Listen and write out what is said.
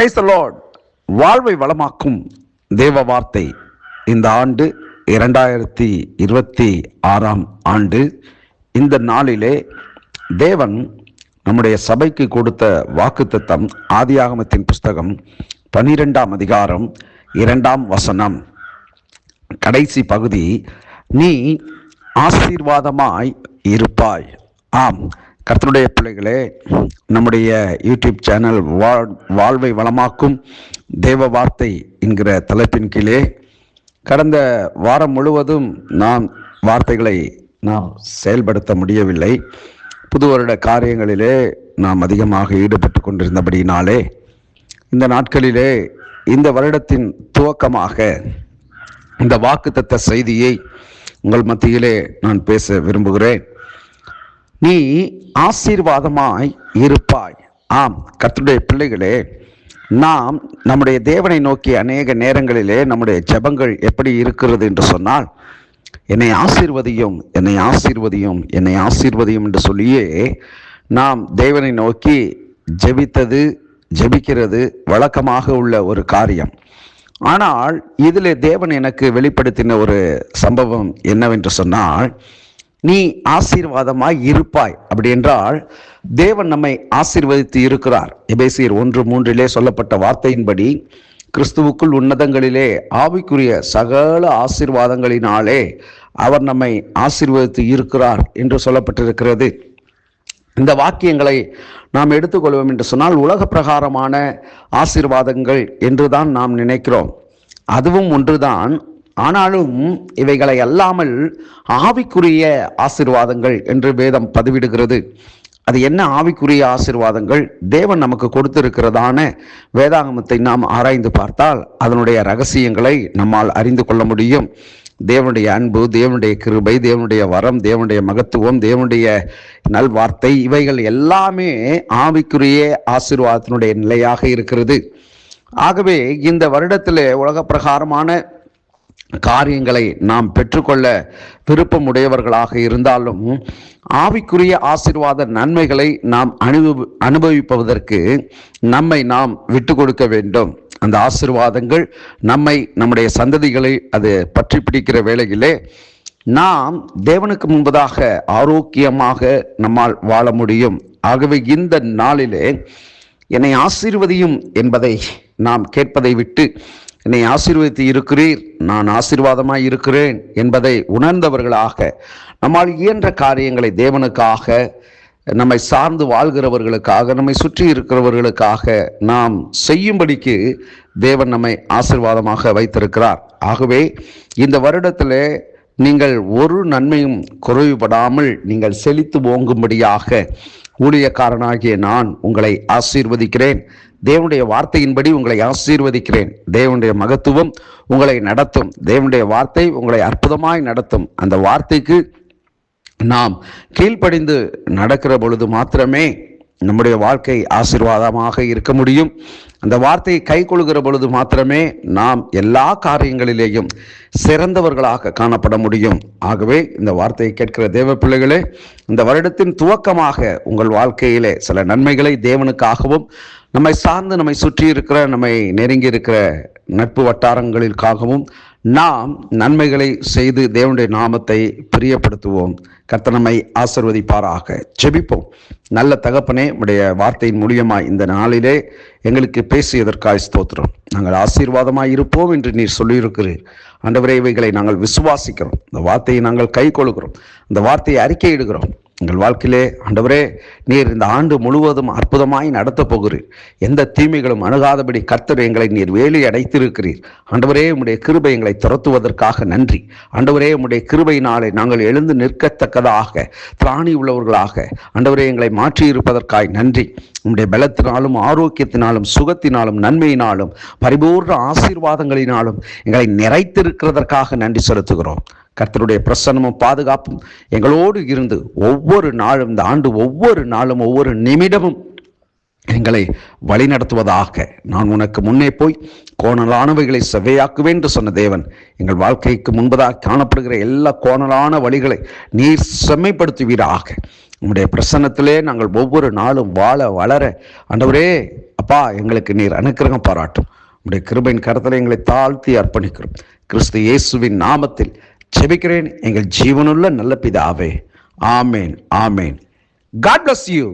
Price Lord வாழ்வை வளமாக்கும் தேவ வார்த்தை இந்த ஆண்டு இரண்டாயிரத்தி இருபத்தி ஆறாம் ஆண்டு. இந்த நாளிலே தேவன் நம்முடைய சபைக்கு கொடுத்த வாக்குத்தத்தம் ஆதியாகமத்தின் புஸ்தகம் பனிரெண்டாம் அதிகாரம் இரண்டாம் வசனம். கடைசி பகுதி நீ ஆசீர்வாதமாய் இருப்பாய். ஆம். கர்த்தனுடைய பிள்ளைகளே நம்முடைய யூடியூப் சேனல் வாழ் வாழ்வை வளமாக்கும் தேவ வார்த்தை என்கிற தலைப்பின் கீழே கடந்த வாரம் முழுவதும் நாம் வார்த்தைகளை நாம் செயல்படுத்த முடியவில்லை. புது வருட காரியங்களிலே நாம் அதிகமாக ஈடுபட்டு கொண்டிருந்தபடியினாலே இந்த நாட்களிலே இந்த வருடத்தின் துவக்கமாக இந்த வாக்குத்தத்த செய்தியை உங்கள் மத்தியிலே நான் பேச விரும்புகிறேன். நீ ஆசீர்வாதமாய் இருப்பாய். ஆம் கத்துடைய பிள்ளைகளே நாம் நம்முடைய தேவனை நோக்கி அநேக நேரங்களிலே நம்முடைய ஜெபங்கள் எப்படி இருக்கிறது என்று சொன்னால் என்னை ஆசீர்வதியும் என்னை ஆசீர்வதியும் என்னை ஆசீர்வதியும் என்று சொல்லியே நாம் தேவனை நோக்கி ஜெபித்தது ஜெபிக்கிறது வழக்கமாக உள்ள ஒரு காரியம். ஆனால் இதில் தேவன் எனக்கு வெளிப்படுத்தின ஒரு சம்பவம் என்னவென்று சொன்னால் நீ ஆசீர்வாதமாய் இருப்பாய். அப்படி என்றால் தேவன் நம்மை ஆசீர்வதித்து இருக்கிறார். எபேசியர் ஒன்று மூன்றிலே சொல்லப்பட்ட வார்த்தையின்படி கிறிஸ்துவுக்குள் உன்னதங்களிலே ஆவிக்குரிய சகல ஆசீர்வாதங்களினாலே அவர் நம்மை ஆசீர்வதித்து இருக்கிறார் என்று சொல்லப்பட்டிருக்கிறது. இந்த வாக்கியங்களை நாம் எடுத்துக்கொள்வோம் என்று சொன்னால் உலக பிரகாரமான ஆசீர்வாதங்கள் என்றுதான் நாம் நினைக்கிறோம். அதுவும் ஒன்றுதான் ஆனாலும் இவைகளை அல்லாமல் ஆவிக்குரிய ஆசீர்வாதங்கள் என்று வேதம் பதிவிடுகிறது. அது என்ன ஆவிக்குரிய ஆசிர்வாதங்கள்? தேவன் நமக்கு கொடுத்திருக்கிறதான வேதாகமத்தை நாம் ஆராய்ந்து பார்த்தால் அதனுடைய ரகசியங்களை நம்மால் அறிந்து கொள்ள முடியும். தேவனுடைய அன்பு தேவனுடைய கிருபை தேவனுடைய வரம் தேவனுடைய மகத்துவம் தேவனுடைய நல்வார்த்தை இவைகள் எல்லாமே ஆவிக்குரிய ஆசிர்வாதத்தினுடைய நிலையாக இருக்கிறது. ஆகவே இந்த வருடத்தில் உலக பிரகாரமான காரியங்களை நாம் பெற்றுக்கொள்ள விருப்பம் உடையவர்களாக இருந்தாலும் ஆவிக்குரிய ஆசிர்வாத நன்மைகளை நாம் அனுபவி அனுபவிப்பதற்கு நம்மை நாம் விட்டு கொடுக்க வேண்டும். அந்த ஆசீர்வாதங்கள் நம்மை நம்முடைய சந்ததிகளை அது பற்றி பிடிக்கிற வேளையிலே நாம் தேவனுக்கு முன்பதாக ஆரோக்கியமாக நம்மால் வாழ முடியும். ஆகவே இந்த நாளிலே என்னை ஆசீர்வதியும் என்பதை நாம் கேட்பதை விட்டு என்னை ஆசீர்வதித்து இருக்கிறீர் நான் ஆசீர்வாதமாய் இருக்கிறேன் என்பதை உணர்ந்தவர்களாக நம்மால் இயன்ற காரியங்களை தேவனுக்காக நம்மை சார்ந்து வாழ்கிறவர்களுக்காக நம்மை சுற்றி இருக்கிறவர்களுக்காக நாம் செய்யும்படிக்கு தேவன் நம்மை ஆசிர்வாதமாக வைத்திருக்கிறார். ஆகவே இந்த வருடத்தில் நீங்கள் ஒரு நன்மையும் குறைவுபடாமல் நீங்கள் செழித்து ஓங்கும்படியாக ஊழியக்காரனாகிய நான் உங்களை ஆசீர்வதிக்கிறேன். தேவனுடைய வார்த்தையின்படி உங்களை ஆசீர்வதிக்கிறேன். தேவனுடைய மகத்துவம் உங்களை நடத்தும். தேவனுடைய வார்த்தை உங்களை அற்புதமாய் நடத்தும். அந்த வார்த்தைக்கு நாம் கீழ்ப்படிந்து நடக்கிற பொழுது மாத்திரமே நம்முடைய வாழ்க்கை ஆசீர்வாதமாக இருக்க முடியும். அந்த வார்த்தையை கை கொள்கிற பொழுது மாத்திரமே நாம் எல்லா காரியங்களிலேயும் சிறந்தவர்களாக காணப்பட முடியும். ஆகவே இந்த வார்த்தையை கேட்கிற தேவ பிள்ளைகளே இந்த வருடத்தின் துவக்கமாக உங்கள் வாழ்க்கையிலே சில நன்மைகளை தேவனுக்காகவும் நம்மை சார்ந்து நம்மை சுற்றி இருக்கிற நம்மை நெருங்கி இருக்கிற நட்பு வட்டாரங்களிற்காகவும் நாம் நன்மைகளை செய்து தேவனுடைய நாமத்தை பிரியப்படுத்துவோம். கர்த்தனமை ஆசிர்வதிப்பாராக. ஜெபிப்போம். நல்ல தகப்பனே உடைய வார்த்தையின் மூலியமாக இந்த நாளிலே எங்களுக்கு பேசியதற்காக ஸ்தோத்திரம். நாங்கள் ஆசீர்வாதமாக இருப்போம் என்று நீர் சொல்லியிருக்கிறீர். ஆண்டவரே இவைகளை நாங்கள் விசுவாசிக்கிறோம். இந்த வார்த்தையை நாங்கள் கை கொள்கிறோம். இந்த வார்த்தையை அறிக்கையிடுகிறோம் எங்கள் வாழ்க்கையிலே ஆண்டவரே நீர் இந்த ஆண்டு முழுவதும் அற்புதமாய் நடத்தப் போகிறீர். எந்த தீமைகளும் அணுகாதபடி கர்த்தர் எங்களை நீர் வேலி அடைத்திருக்கிறீர். ஆண்டவரே உம்முடைய கிருபை எங்களை துரத்துவதற்காக நன்றி. ஆண்டவரே உம்முடைய கிருபையினாலே நாங்கள் எழுந்து நிற்கத்தக்கதாக திராணி உள்ளவர்களாக ஆண்டவரே எங்களை மாற்றியிருப்பதற்காய் நன்றி. உம்முடைய பலத்தினாலும் ஆரோக்கியத்தினாலும் சுகத்தினாலும் நன்மையினாலும் பரிபூர்ண ஆசீர்வாதங்களினாலும் எங்களை நிறைத்திருக்கிறதற்காக நன்றி செலுத்துகிறோம். கர்த்தருடைய பிரசன்னமும் பாதுகாப்பும் எங்களோடு இருந்து ஒவ்வொரு நாளும் இந்த ஆண்டு ஒவ்வொரு நாளும் ஒவ்வொரு நிமிடமும் எங்களை வழிநடத்துவதாக நான் உனக்கு முன்னே போய் கோணலானவைகளை செவ்வையாக்குவேன் என்று சொன்ன தேவன். எங்கள் வாழ்க்கைக்கு முன்பதாக காணப்படுகிற எல்லா கோணலான வழிகளை நீர் செம்மைப்படுத்துவீராக. உங்களுடைய பிரசன்னத்திலே நாங்கள் ஒவ்வொரு நாளும் வாழ வளர ஆண்டவரே அப்பா எங்களுக்கு நீர் அனுக்கிரகம் பாராட்டும். உங்களுடைய கிருபையின் கருத்தில் எங்களை தாழ்த்தி அர்ப்பணிக்கிறோம். கிறிஸ்து இயேசுவின் நாமத்தில் செபிக்கிறேன் எங்கள் ஜீவனுள்ள நல்ல பிதாவே. ஆமேன் ஆமேன். God bless you